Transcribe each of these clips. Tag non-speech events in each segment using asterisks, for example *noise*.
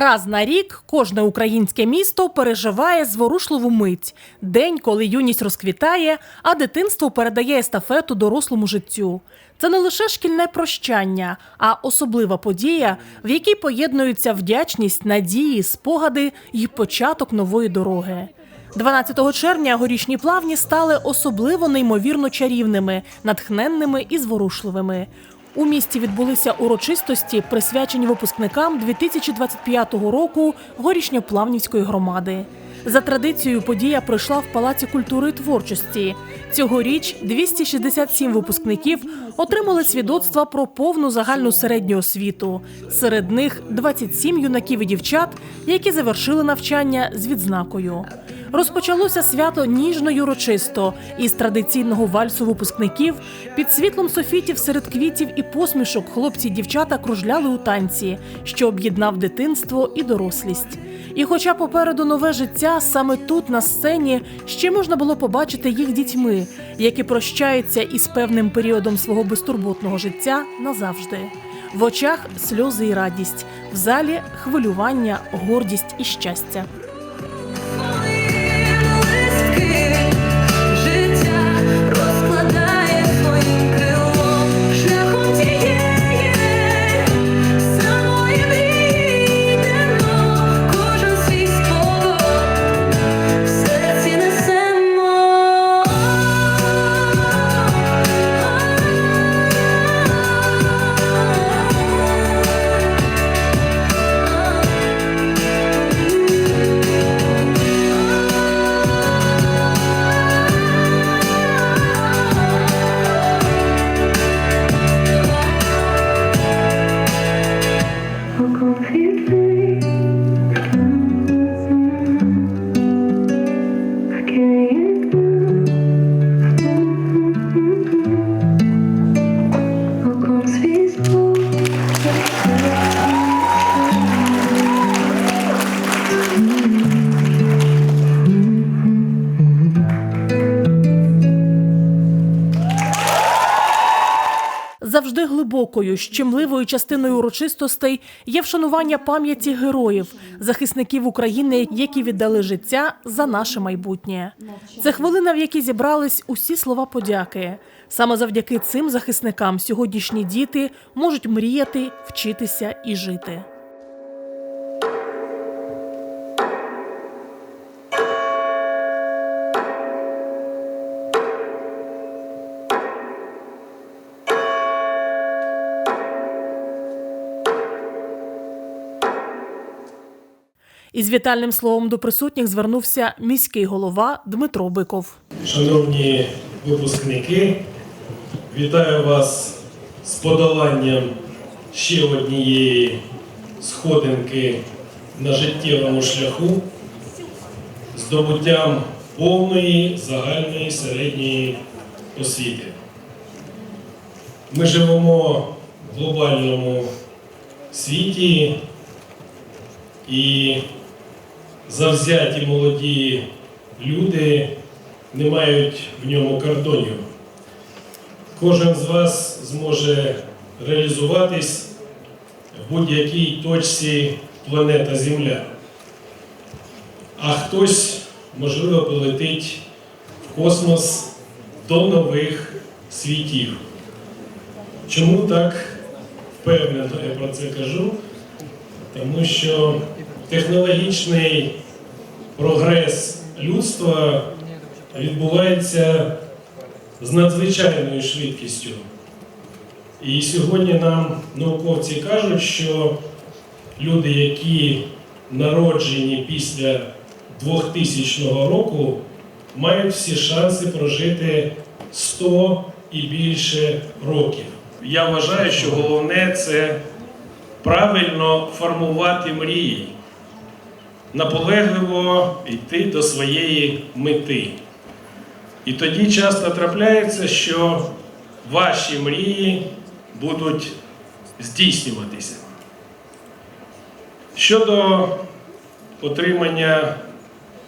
Раз на рік кожне українське місто переживає зворушливу мить день, коли юність розквітає, а дитинство передає естафету дорослому життю. Це не лише шкільне прощання, а особлива подія, в якій поєднуються вдячність, надії, спогади і початок нової дороги. 12 червня горішні плавні стали особливо неймовірно чарівними, натхненними і зворушливими. У місті відбулися урочистості, присвячені випускникам 2025 року горішньоплавнівської громади. За традицією, подія пройшла в Палаці культури і творчості. Цьогоріч 267 випускників отримали свідоцтва про повну загальну середню освіту. Серед них 27 юнаків і дівчат, які завершили навчання з відзнакою. Розпочалося свято ніжно й урочисто із традиційного вальсу випускників під світлом софітів серед квітів і посмішок хлопці й дівчата кружляли у танці, що об'єднав дитинство і дорослість. І, хоча попереду нове життя, саме тут, на сцені, ще можна було побачити їх дітьми, які прощаються із певним періодом свого безтурботного життя назавжди. В очах сльози і радість, в залі хвилювання, гордість і щастя. Глибокою, щемливою частиною урочистостей є вшанування пам'яті героїв, захисників України, які віддали життя за наше майбутнє. Це хвилина, в якій зібрались усі слова подяки. Саме завдяки цим захисникам сьогоднішні діти можуть мріяти, вчитися і жити. Із вітальним словом до присутніх звернувся міський голова Дмитро Биков. Шановні випускники, вітаю вас з подоланням ще однієї сходинки на життєвому шляху, здобуттям повної загальної середньої освіти. Ми живемо в глобальному світі і завзяті молоді люди не мають в ньому кордонів. Кожен з вас зможе реалізуватись в будь-якій точці планета Земля. А хтось, можливо, полетить в космос до нових світів. Чому так впевнено я про це кажу? Тому що технологічний прогрес людства відбувається з надзвичайною швидкістю. І сьогодні нам науковці кажуть, що люди, які народжені після 2000 року, мають всі шанси прожити 100 і більше років. Я вважаю, що головне це правильно формувати мрії, наполегливо йти до своєї мети. І тоді часто трапляється, що ваші мрії будуть здійснюватися. Щодо отримання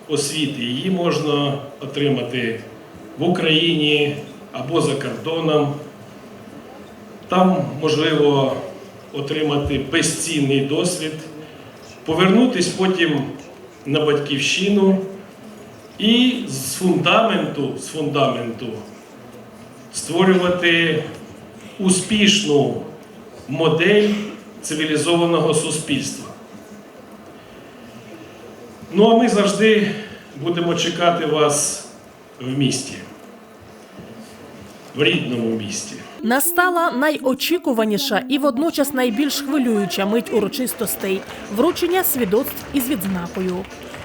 освіти, її можна отримати в Україні або за кордоном. Там можливо отримати безцінний досвід, повернутись потім на батьківщину і з фундаменту, з фундаменту створювати успішну модель цивілізованого суспільства. Ну а ми завжди будемо чекати вас в місті, в рідному місті. Настала найочікуваніша і водночас найбільш хвилююча мить урочистостей вручення свідоцтв із відзнакою.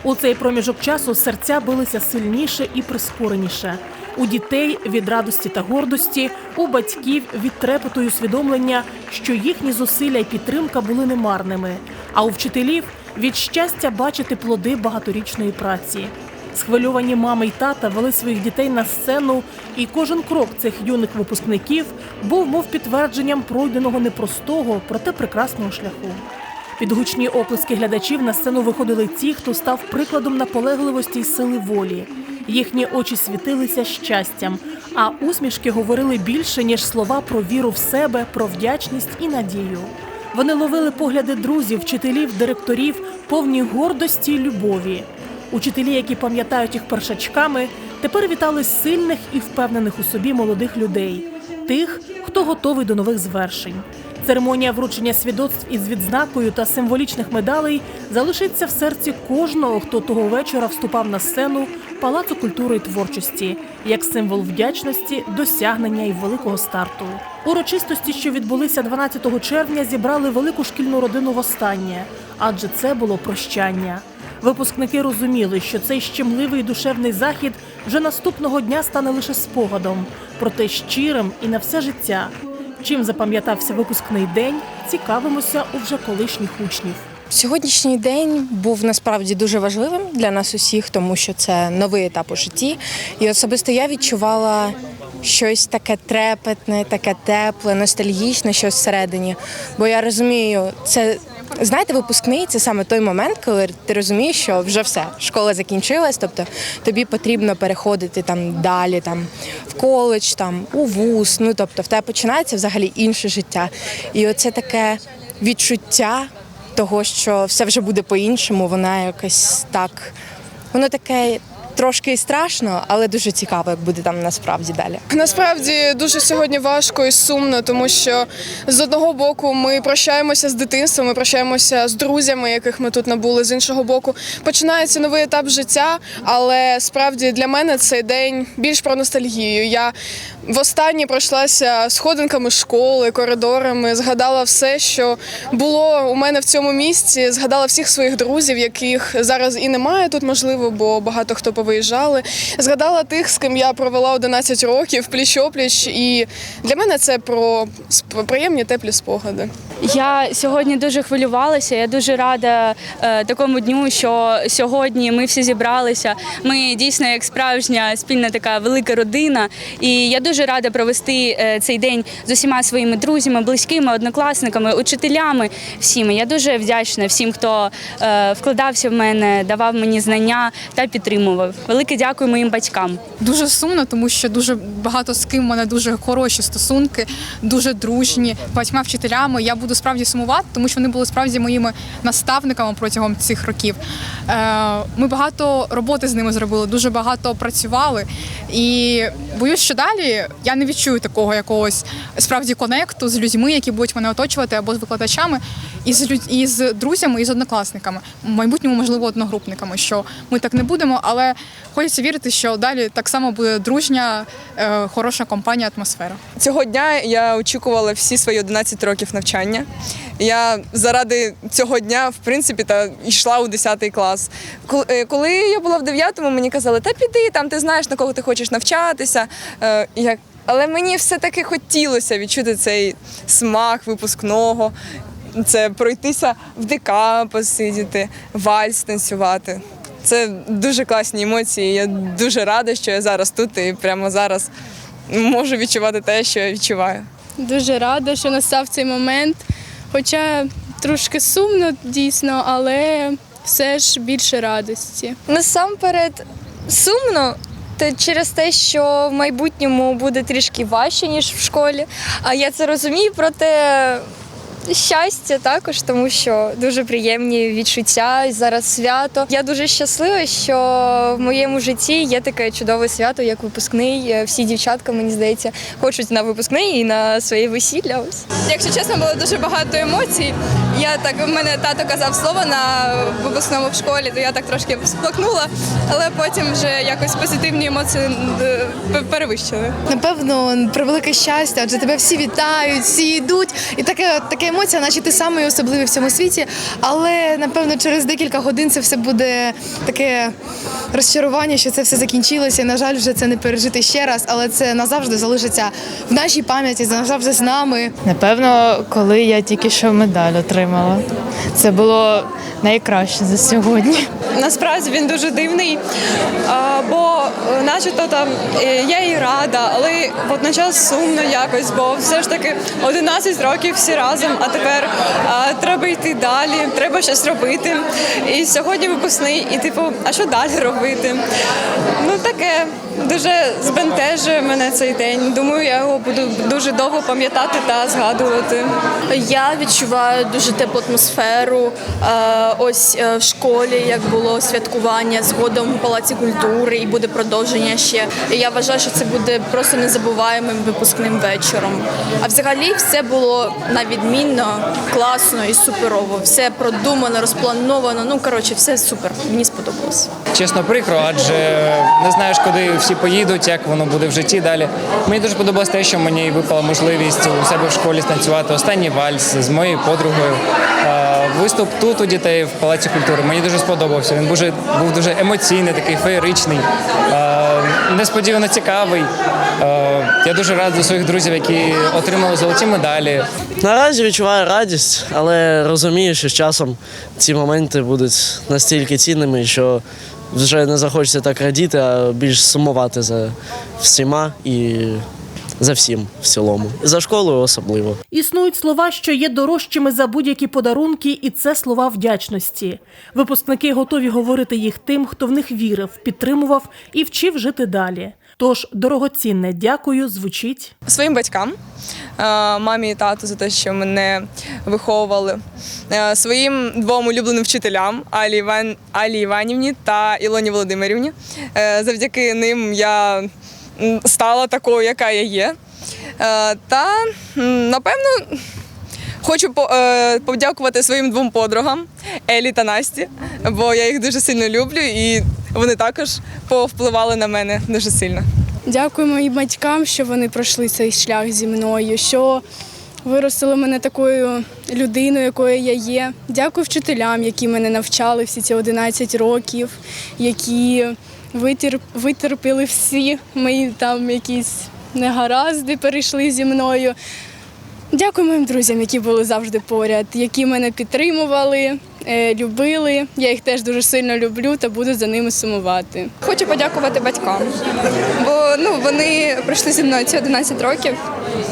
У цей проміжок часу серця билися сильніше і прискореніше. У дітей від радості та гордості, у батьків від трепету й усвідомлення, що їхні зусилля й підтримка були немарними, а у вчителів від щастя бачити плоди багаторічної праці. Схвильовані мами й тата вели своїх дітей на сцену, і кожен крок цих юних випускників був мов підтвердженням пройденого непростого, проте прекрасного шляху. Під гучні оплески глядачів на сцену виходили ті, хто став прикладом наполегливості й сили волі. Їхні очі світилися щастям, а усмішки говорили більше ніж слова про віру в себе, про вдячність і надію. Вони ловили погляди друзів, вчителів, директорів, повні гордості й любові. Учителі, які пам'ятають їх першачками, тепер вітали сильних і впевнених у собі молодих людей, тих, хто готовий до нових звершень. Церемонія вручення свідоцтв із відзнакою та символічних медалей залишиться в серці кожного, хто того вечора вступав на сцену Палацу культури і творчості як символ вдячності, досягнення і великого старту. Урочистості, що відбулися 12 червня, зібрали велику шкільну родину востаннє, адже це було прощання. Випускники розуміли, що цей щемливий душевний захід вже наступного дня стане лише спогадом, проте щирим і на все життя. Чим запам'ятався випускний день, цікавимося у вже колишніх учнів. Сьогоднішній день був насправді дуже важливим для нас усіх, тому що це новий етап у житті. І особисто я відчувала щось таке трепетне, таке тепле, ностальгічне, щось всередині. Бо я розумію, це. Знаєте, випускний це саме той момент, коли ти розумієш, що вже все, школа закінчилась, тобто тобі потрібно переходити там далі, там в коледж, там у вуз. Ну тобто, в тебе починається взагалі інше життя. І оце таке відчуття того, що все вже буде по-іншому, вона якось так. Воно таке трошки і страшно, але дуже цікаво, як буде там насправді далі. Насправді дуже сьогодні важко і сумно, тому що з одного боку ми прощаємося з дитинством, ми прощаємося з друзями, яких ми тут набули. З іншого боку, починається новий етап життя. Але справді для мене цей день більш про ностальгію. Я востаннє пройшлася сходинками школи, коридорами, згадала все, що було у мене в цьому місці. Згадала всіх своїх друзів, яких зараз і немає тут, можливо, бо багато хто повиїжджали. Згадала тих, з ким я провела 11 років пліч-опліч. І для мене це про приємні теплі спогади. Я сьогодні дуже хвилювалася. Я дуже рада е, такому дню, що сьогодні ми всі зібралися. Ми дійсно як справжня спільна така велика родина. І я дуже рада провести е, цей день з усіма своїми друзями, близькими, однокласниками, учителями. Всіми. Я дуже вдячна всім, хто е, вкладався в мене, давав мені знання та підтримував. Велике дякую моїм батькам. Дуже сумно, тому що дуже багато з ким у мене дуже хороші стосунки, дуже дружні, батьма вчителями. Я буду справді сумувати, тому що вони були справді моїми наставниками протягом цих років. Е, Ми багато роботи з ними зробили, дуже багато працювали. І боюсь, що далі я не відчую такого якогось справді конекту з людьми, які будуть мене оточувати або з викладачами, і з люд- і з друзями, і з однокласниками, в майбутньому, можливо, одногрупниками. Що ми так не будемо, але хочеться вірити, що далі так само буде дружня, е, хороша компанія, атмосфера. Цього дня я очікувала всі свої 11 років навчання. Я заради цього дня, в принципі, та йшла у 10 клас. Е, Коли я була в 9-му, мені казали, та піди, там ти знаєш, на кого ти хочеш навчатися. Е, Я... Але мені все-таки хотілося відчути цей смак випускного. Це пройтися в ДК, посидіти, вальс танцювати. Це дуже класні емоції. Я дуже рада, що я зараз тут і прямо зараз можу відчувати те, що я відчуваю. Дуже рада, що настав цей момент. Хоча трошки сумно дійсно, але все ж більше радості. Насамперед сумно. Та через те, що в майбутньому буде трішки важче, ніж в школі. А я це розумію, проте щастя також, тому що дуже приємні відчуття. І зараз свято. Я дуже щаслива, що в моєму житті є таке чудове свято, як випускний. Е, Всі дівчатка, мені здається, хочуть на випускний і на своє весілля. Ось. Якщо чесно, було дуже багато емоцій. Я так, в мене тато казав слово на випускному в школі, то я так трошки сплакнула, але потім вже якось позитивні емоції перевищили. Напевно, превелике щастя, адже тебе всі вітають, всі йдуть. І таке, така емоція, наче ти самий особливий в цьому світі. Але напевно через декілька годин це все буде таке розчарування, що це все закінчилося. І, на жаль, вже це не пережити ще раз, але це назавжди залишиться в нашій пам'яті, назавжди з нами. Напевно, коли я тільки що медаль отримала. Це було найкраще за сьогодні. Насправді він дуже дивний, бо начебто там е, я і рада, але водночас сумно якось, бо все ж таки 11 років всі разом, а тепер а, треба йти далі, треба щось робити. І сьогодні випускний, і типу, а що далі робити? Ну таке дуже збентежує мене цей день. Думаю, я його буду дуже довго пам'ятати та згадувати. Я відчуваю дуже теплу атмосферу. Е, Ось е, в школі, як було святкування згодом у палаці культури, і буде продовження ще. Я вважаю, що це буде просто незабуваємим випускним вечором. А взагалі все було на відмінно, класно і суперово. Все продумано, розплановано. Ну коротше, все супер. Мені сподобалось. Чесно, прикро, адже не знаєш, куди всі поїдуть, як воно буде в житті далі. Мені дуже подобалось те, що мені випала можливість у себе в школі станцювати останній вальс з моєю подругою. Е, Виступ тут у дітей в палаці культури мені дуже сподобався. Він дуже був дуже емоційний, такий феєричний, е, несподівано цікавий. Е, Я дуже радий своїх друзів, які отримали золоті медалі. Наразі відчуваю радість, але розумію, що з часом ці моменти будуть настільки цінними, що вже не захочеться так радіти, а більш сумувати за всіма і за всім в цілому. За школою особливо. Існують слова, що є дорожчими за будь-які подарунки, і це слова вдячності. Випускники готові говорити їх тим, хто в них вірив, підтримував і вчив жити далі. Тож дорогоцінне дякую звучить. своїм батькам, мамі і тату за те, що мене виховували, е, своїм двом улюбленим вчителям Алі, Іван, Алі Іванівні та Ілоні Володимирівні. Е, Завдяки ним я стала такою, яка я є. Е, Та напевно. Хочу по- е, подякувати своїм двом подругам Елі та Насті, бо я їх дуже сильно люблю і вони також повпливали на мене дуже сильно. Дякую моїм батькам, що вони пройшли цей шлях зі мною, що виростили мене такою людиною, якою я є. Дякую вчителям, які мене навчали всі ці 11 років, які витер... витерпіли всі мої там якісь негаразди, перейшли зі мною. Дякую моїм друзям, які були завжди поряд, які мене підтримували, любили. Я їх теж дуже сильно люблю та буду за ними сумувати. Хочу подякувати батькам, бо ну вони пройшли зі мною ці 11 років.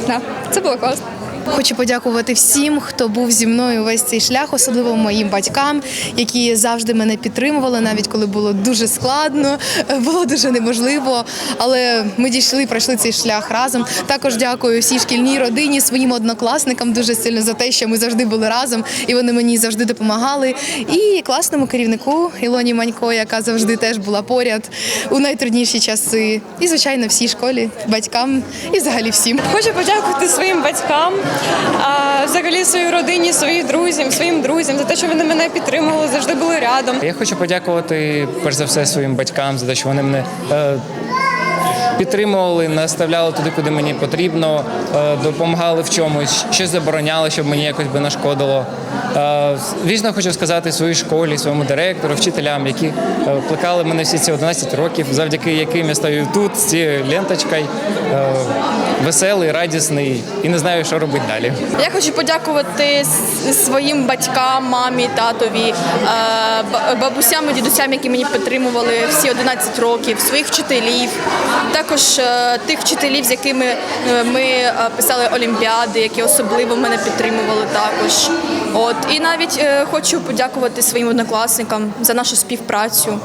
Да, це було класно. Хочу подякувати всім, хто був зі мною весь цей шлях, особливо моїм батькам, які завжди мене підтримували, навіть коли було дуже складно, *laughs* було дуже неможливо. Але ми дійшли, пройшли цей шлях разом. Також дякую всій шкільній родині, своїм однокласникам дуже сильно за те, що ми завжди були разом і вони мені завжди допомагали. І класному керівнику Ілоні Манько, яка завжди теж була поряд у найтрудніші часи. І звичайно, всій школі, батькам і взагалі всім. Хочу подякувати своїм батькам, а взагалі своїй родині, своїм друзям, своїм друзям за те, що вони мене підтримували, завжди були рядом. Я хочу подякувати перш за все своїм батькам за те, що вони мене е, підтримували, наставляли туди, куди мені потрібно, е, допомагали в чомусь, щось забороняли, щоб мені якось би нашкодило. Е, Вічно хочу сказати своїй школі, своєму директору, вчителям, які е, плекали мене всі ці 11 років, завдяки яким я стою тут з цією ленточкою, е, веселий, радісний і не знаю, що робити далі. Я хочу подякувати своїм батькам, мамі, татові, е, бабусям і дідусям, які мені підтримували всі 11 років, своїх вчителів, також е, тих вчителів, з якими е, ми е, писали олімпіади, які особливо мене підтримували також. От і навіть хочу подякувати своїм однокласникам за нашу співпрацю,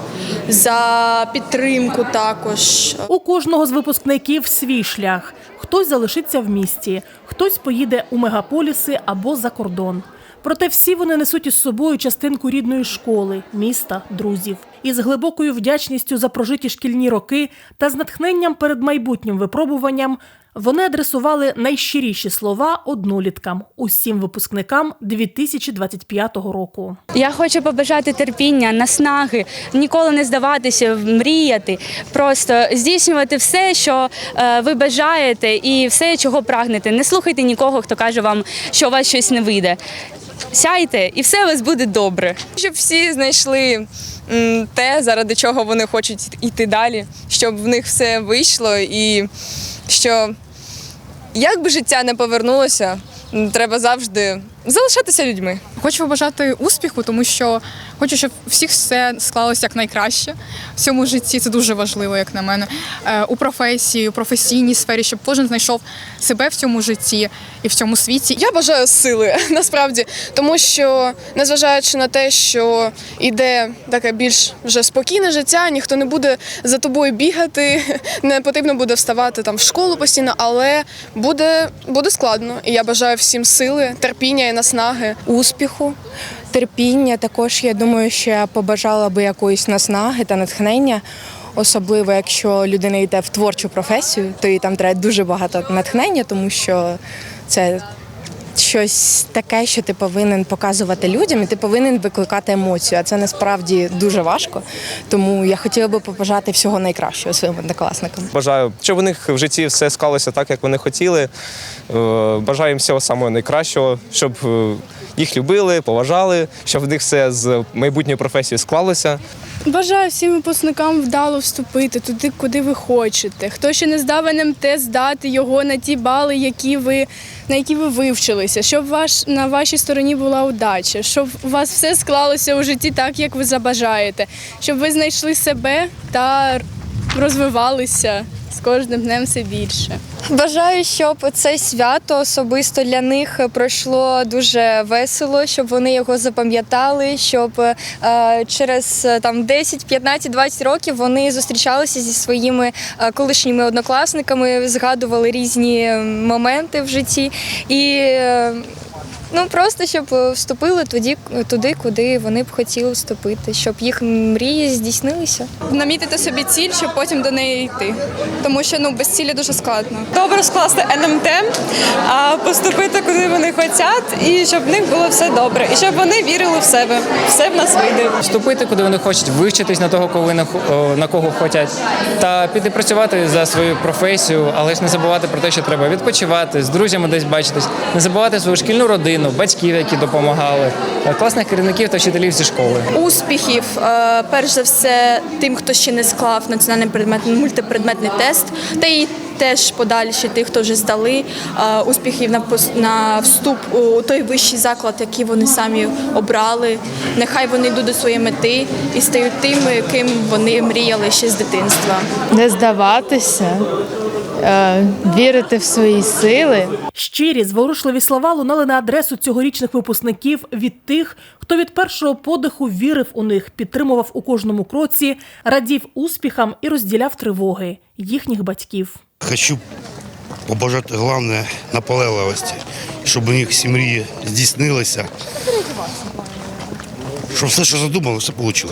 за підтримку також. У кожного з випускників свій шлях. Хтось залишиться в місті, хтось поїде у мегаполіси або за кордон. Проте всі вони несуть із собою частинку рідної школи, міста, друзів. Із глибокою вдячністю за прожиті шкільні роки та з натхненням перед майбутнім випробуванням вони адресували найщиріші слова одноліткам, усім випускникам 2025 року. Я хочу побажати терпіння, наснаги, ніколи не здаватися, мріяти, просто здійснювати все, що е, ви бажаєте, і все, чого прагнете. Не слухайте нікого, хто каже вам, що у вас щось не вийде. Сяйте, і все у вас буде добре. Щоб всі знайшли те, заради чого вони хочуть йти далі, щоб в них все вийшло і що як би життя не повернулося, треба завжди залишатися людьми. Хочу побажати успіху, тому що хочу, щоб всіх все склалося як найкраще в цьому житті. Це дуже важливо, як на мене. Е, У професії, у професійній сфері, щоб кожен знайшов себе в цьому житті і в цьому світі. Я бажаю сили *laughs* насправді, тому що незважаючи на те, що йде таке більш вже спокійне життя, ніхто не буде за тобою бігати, *laughs* не потрібно буде вставати там в школу постійно, але буде, буде складно. І я бажаю всім сили, терпіння і наснаги. успіху, терпіння. Також я думаю, що я побажала би якоїсь наснаги та натхнення. Особливо, якщо людина йде в творчу професію, то їй там треба дуже багато натхнення, тому що це щось таке, що ти повинен показувати людям, і ти повинен викликати емоцію. А це насправді дуже важко. Тому я хотіла би побажати всього найкращого своїм однокласникам. Бажаю, щоб у них в житті все склалося так, як вони хотіли. Е, Бажаю їм всього самого найкращого, щоб е, їх любили, поважали, щоб в них все з майбутньої професії склалося. Бажаю всім випускникам вдало вступити туди, куди ви хочете. Хто ще не здав НМТ, здати його на ті бали, які ви, на які ви вивчилися, щоб ваш, на вашій стороні була удача, щоб у вас все склалося у житті так, як ви забажаєте, щоб ви знайшли себе та розвивалися з кожним днем все більше. Бажаю, щоб це свято особисто для них пройшло дуже весело, щоб вони його запам'ятали, щоб е, через е, там 10, 15, 20 років вони зустрічалися зі своїми е, колишніми однокласниками, згадували різні моменти в житті і. е, Ну просто щоб е, вступили туди, туди, куди вони б хотіли вступити, щоб їх мрії здійснилися. Намітити собі ціль, щоб потім до неї йти. Тому що ну без цілі дуже складно. Добре скласти НМТ, а поступити куди вони хочуть, і щоб в них було все добре, і щоб вони вірили в себе. Все в нас вийде. Вступити, куди вони хочуть, вивчитись на того, кого вони на кого хочуть, та піти працювати за свою професію, але ж не забувати про те, що треба відпочивати, з друзями десь бачитись, не забувати свою шкільну родину, батьків, які допомагали, е, класних керівників та вчителів зі школи. успіхів, е, перш за все, тим, хто ще не склав національний предметний мультипредметний тест, та й теж подальші тих, хто вже здали е, успіхів на на вступ у той вищий заклад, який вони самі обрали. Нехай вони йдуть до своєї мети і стають тими, ким вони мріяли ще з дитинства. Не здаватися, вірити в свої сили. Щирі зворушливі слова лунали на адресу цьогорічних випускників від тих, хто від першого подиху вірив у них, підтримував у кожному кроці, радів успіхам і розділяв тривоги їхніх батьків. Хочу побажати головне наполегливості, щоб у них всі мрії здійснилися. Щоб все, що задумали, все вийшло.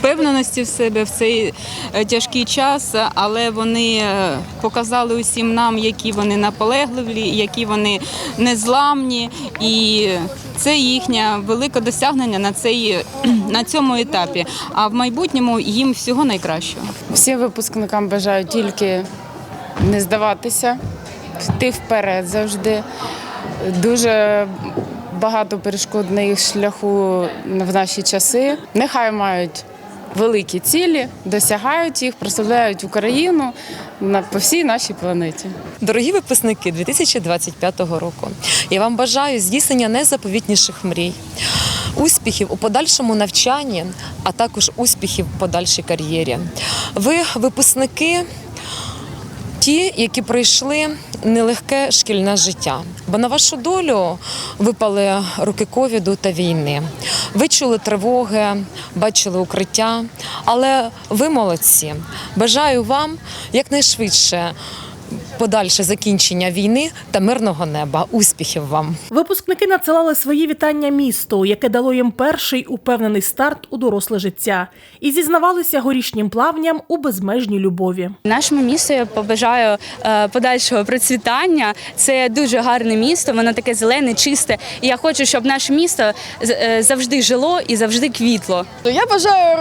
Впевненості в себе в цей е, тяжкий час, але вони е, показали усім нам, які вони наполегливі, які вони незламні, і це їхнє велике досягнення на цей *clears throat* на цьому етапі. А в майбутньому їм всього найкращого. Всім випускникам бажаю тільки не здаватися, йти вперед завжди. Дуже багато перешкод на їх шляху в наші часи. Нехай мають великі цілі, досягають їх, представляють Україну на по всій нашій планеті. Дорогі випускники 2025 року, я вам бажаю здійснення найзаповітніших мрій, успіхів у подальшому навчанні, а також успіхів у подальшій кар'єрі. Ви, випускники, Ті, які пройшли нелегке шкільне життя, бо на вашу долю випали роки ковіду та війни. Ви чули тривоги, бачили укриття, але ви молодці. Бажаю вам якнайшвидше подальше закінчення війни та мирного неба. Успіхів вам! Випускники надсилали свої вітання місту, яке дало їм перший упевнений старт у доросле життя, і зізнавалися горішнім плавням у безмежній любові. Нашому місту я побажаю е, подальшого процвітання. Це дуже гарне місто, воно таке зелене, чисте. І я хочу, щоб наше місто е, завжди жило і завжди квітло. Я бажаю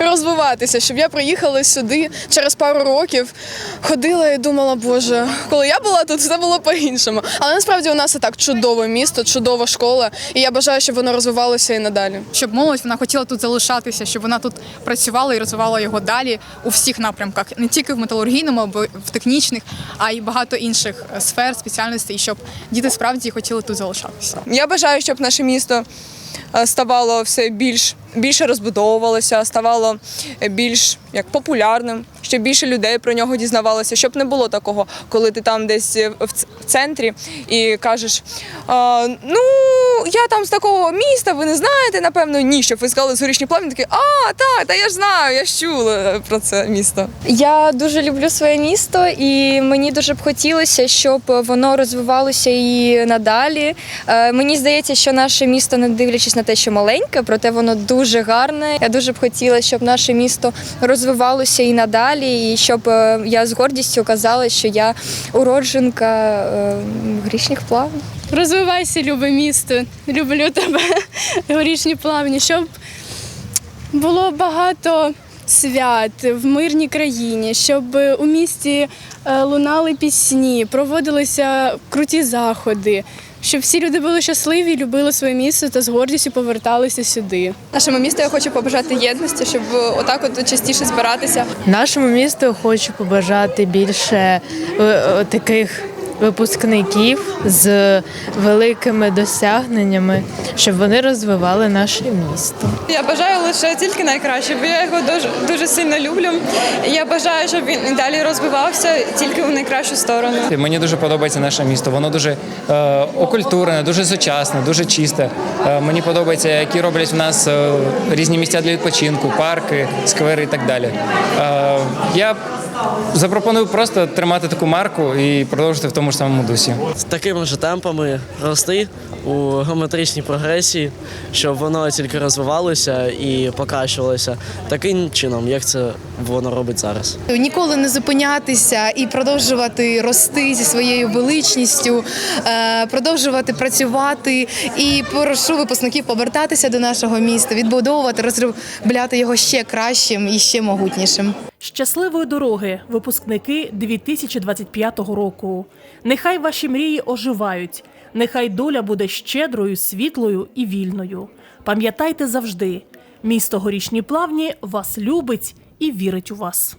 розвиватися, щоб я приїхала сюди через пару років, ходила і думала, боже, коли я була тут, все було по-іншому. Але насправді у нас і так чудове місто, чудова школа, і я бажаю, щоб воно розвивалося і надалі. Щоб молодь вона хотіла тут залишатися, щоб вона тут працювала і розвивала його далі у всіх напрямках, не тільки в металургійному або в технічних, а й багато інших е, сфер, спеціальностей, і щоб діти справді хотіли тут залишатися. Я бажаю, щоб наше місто е, ставало все більш більше розбудовувалося, ставало е, більш як популярним, щоб більше людей про нього дізнавалося, щоб не було такого, коли ти там десь е, в центрі і кажеш: ну я там з такого міста, ви не знаєте, напевно, ні, щоб ви сказали з плавні, такі, а так, та я ж знаю, я ж чула про це місто. Я дуже люблю своє місто, і мені дуже б хотілося, щоб воно розвивалося і надалі. Е, Мені здається, що наше місто, не дивлячись на те, що маленьке, проте воно дуже гарне. Я дуже б хотіла, щоб наше місто розвивалося і надалі, і щоб е, я з гордістю казала, що я уродженка е, грішніх плавнів. Розвивайся, любе місто. Люблю тебе, *laughs* горішні плавні, щоб було багато свят в мирній країні, щоб у місті е, лунали пісні, проводилися круті заходи, щоб всі люди були щасливі, любили своє місце та з гордістю поверталися сюди. Нашому місту я хочу побажати єдності, щоб отак от частіше збиратися. Нашому місту хочу побажати більше е, е, таких випускників з великими досягненнями, щоб вони розвивали наше місто. Я бажаю лише тільки найкраще, бо я його дуже дуже сильно люблю. Я бажаю, щоб він і далі розвивався тільки в найкращу сторону. Мені дуже подобається наше місто. Воно дуже е, окультурене, дуже сучасне, дуже чисте. Е, мені подобається, які роблять в нас е, різні місця для відпочинку, парки, сквери і так далі. Е, я запропоную просто тримати таку марку і продовжити в тому ж самому дусі. З такими ж темпами рости у геометричній прогресії, щоб воно тільки розвивалося і покращувалося таким чином, як це воно робить зараз. Ніколи не зупинятися і продовжувати рости зі своєю величністю, е, продовжувати працювати. І прошу випускників повертатися до нашого міста, відбудовувати, розробляти його ще кращим і ще могутнішим. Щасливої дороги, випускники 2025 року. Нехай ваші мрії оживають, нехай доля буде щедрою, світлою і вільною. Пам'ятайте завжди, місто горішні плавні вас любить і вірить у вас.